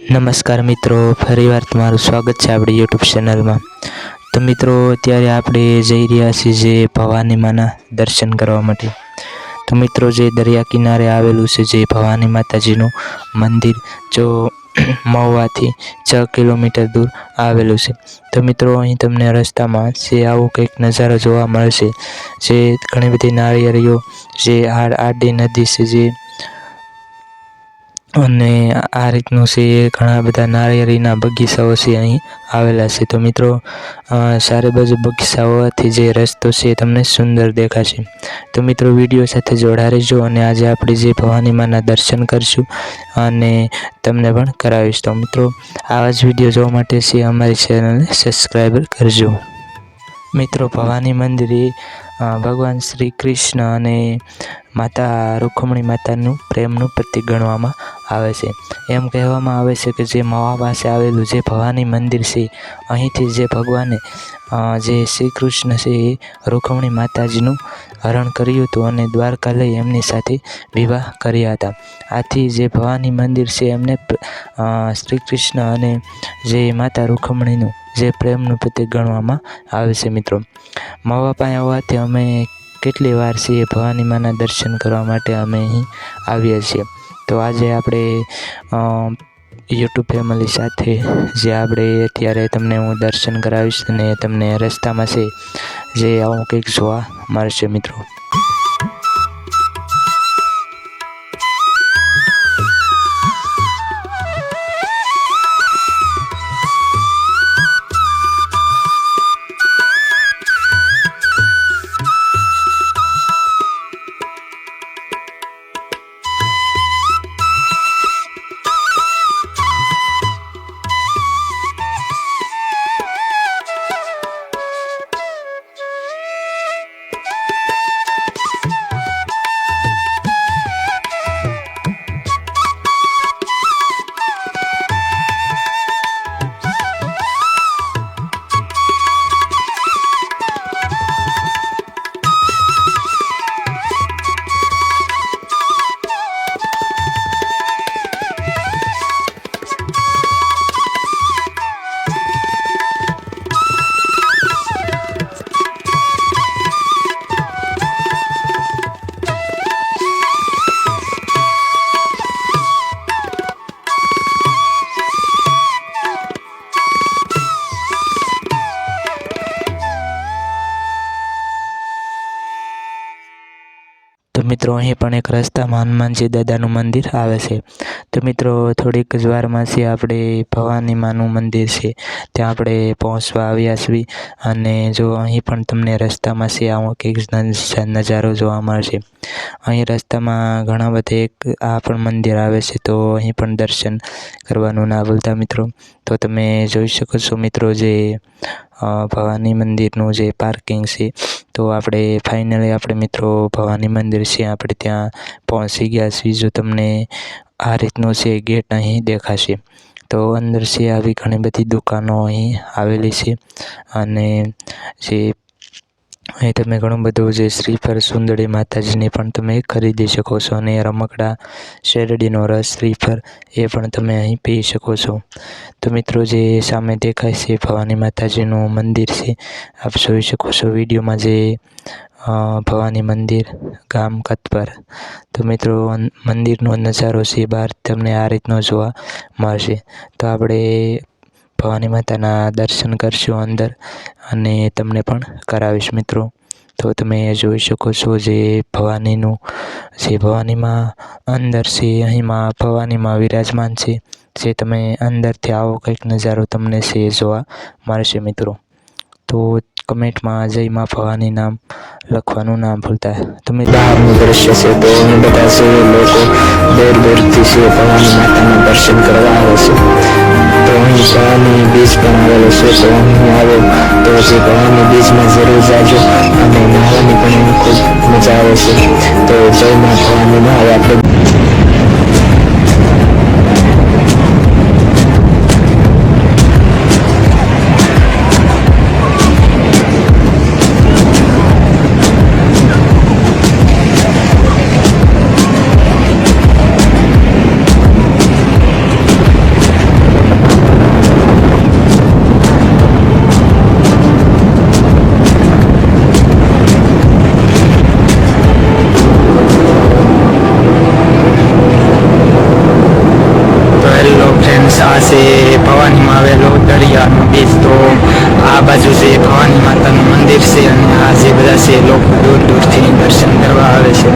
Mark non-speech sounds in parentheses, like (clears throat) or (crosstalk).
નમસ્કાર મિત્રો ફરીવાર તમારું સ્વાગત છે આપણી યુટ્યુબ ચેનલમાં તો મિત્રો, અત્યારે આપણે જઈ રહ્યા છીએ જે ભવાની માના દર્શન કરવા માટે. તો મિત્રો, જે દરિયા કિનારે આવેલું છે જે ભવાની માતાજીનું મંદિર, જો (clears throat) મહુવાથી છ કિલોમીટર દૂર આવેલું છે. તો મિત્રો, અહીં તમને રસ્તામાં જે આવો કંઈક નજારો જોવા મળશે, જે ઘણી બધી નાળિયેરીઓ, જે આડ આડી નદી છે, જે અને આ રીતનું છે, ઘણા બધા નાળિયેરીના બગીચાઓ છે અહીં આવેલા છે. તો મિત્રો સારી બાજુ બગીચા હોવાથી જે રસ્તો છે એ તમને સુંદર દેખાશે. તો મિત્રો, વીડિયો સાથે જોડા રહેજો અને આજે આપણે જે ભવાની માના દર્શન કરીશું અને તમને પણ કરાવીશ. તો મિત્રો, આવા જ વીડિયો જોવા માટે છે અમારી ચેનલને સબસ્ક્રાઈબ કરજો. મિત્રો, ભવાની મંદિર ભગવાન શ્રી કૃષ્ણ અને માતા રૂકમણી માતાનું પ્રેમનું પ્રતીક ગણવામાં આવે છે. એમ કહેવામાં આવે છે કે જે મવા પાસે આવેલું જે ભવાની મંદિર છે, અહીંથી જે ભગવાને જે શ્રી કૃષ્ણ છે એ રૂકમણી માતાજીનું હરણ કર્યું હતું અને દ્વારકા લઈ એમની સાથે વિવાહ કર્યા હતા. આથી જે ભવાની મંદિર છે એમને શ્રી કૃષ્ણ અને જે માતા રૂકમણીનું જે પ્રેમનું પ્રતીક ગણવામાં આવે છે મિત્રો. મા પાસે હોવાથી અમે કેટલી વાર છીએ ભવાની માના દર્શન કરવા માટે અમે અહીં આવ્યા છીએ. તો આજે આપણે યુટ્યુબ ફેમિલી સાથે જે આપણે અત્યારે તમને હું દર્શન કરાવીશ અને તમને રસ્તામાં છે જે આવું કંઈક જોવા મળશે મિત્રો. મિત્રો, અહીં પણ એક રસ્તામાં હનુમાનજી દાદાનું મંદિર આવે છે. તો મિત્રો, થોડીક જ વારમાંથી આપણે ભવાની માનું મંદિર છે. ત્યાં આપણે પહોંચવા આવ્યા છીએ અને જો અહીં પણ તમને રસ્તામાં છે, આવો કંઈક નજારો જોવા મળશે. અહીં રસ્તામાં ઘણા બધા એક, આ પણ મંદિર આવે છે, તો અહીં પણ દર્શન કરવાનું ના ભૂલતા મિત્રો. તો તમે જોઈ શકો છો મિત્રો, જે ભવાની મંદિરનું જે પાર્કિંગ છે તો આપણે ફાઇનલી આપણે મિત્રો ભવાની મંદિર છે, આપણે ત્યાં પહોંચી ગયા છીએ જો તમને આ રીતનું છે ગેટ અહીં દેખાશે. તો અંદર છે આવી ઘણી બધી દુકાનો અહીં આવેલી છે અને જે અહીં તમે ઘણું બધું જે શ્રીફળ સુંદરી માતાજીની પણ તમે ખરીદી શકો છો અને રમકડા, શેરડીનો રસ, શ્રીફળ એ પણ તમે અહીં પી શકો છો. તો મિત્રો જે સામે દેખાય છે ભવાની માતાજીનું મંદિર છે. આપ જોઈ શકો છો વિડીયોમાં જે ભવાની મંદિર ગામ કતપર તો મિત્રો મંદિરનો નજારો છે બહાર તમને આ રીતનો જોવા મળશે. તો આપણે ભવાની માતાના દર્શન કરશું અંદર અને તમને પણ કરાવીશ મિત્રો. તો તમે જોઈ શકો છો જે ભવાનીનું, જે ભવાનીમાં અંદર છે, અહીંમાં ભવાનીમાં વિરાજમાન છે. જે તમે અંદરથી આવો, કંઈક નજારો તમને છે જોવા મળશે મિત્રો. તો કમેન્ટમાં જય માં ભવાની નામ લખવાનું ના ભૂલતા. તમે બહારનું દ્રશ્ય છે તો અહીં બધા છે લોકો, દૂર દૂરથી છે ભવાની માતાના દર્શન કરવા આવે છે. તો અહીં ભવાની બીચ પણ આવેલો છે તો અહીં આવો તો જે ભવાની બીજમાં જરૂર જાજો અને નાહવાની પણ ખૂબ મજા આવે છે તો જય માં ભવાનીમાં હવે આપણે છે ભવાનીમાં આવેલો દરિયાનો બીચ, તો આ બાજુ છે ભવાની માતાનું મંદિર છે અને આ જે બધા છે લોકો દૂર દૂરથી દર્શન કરવા આવે છે.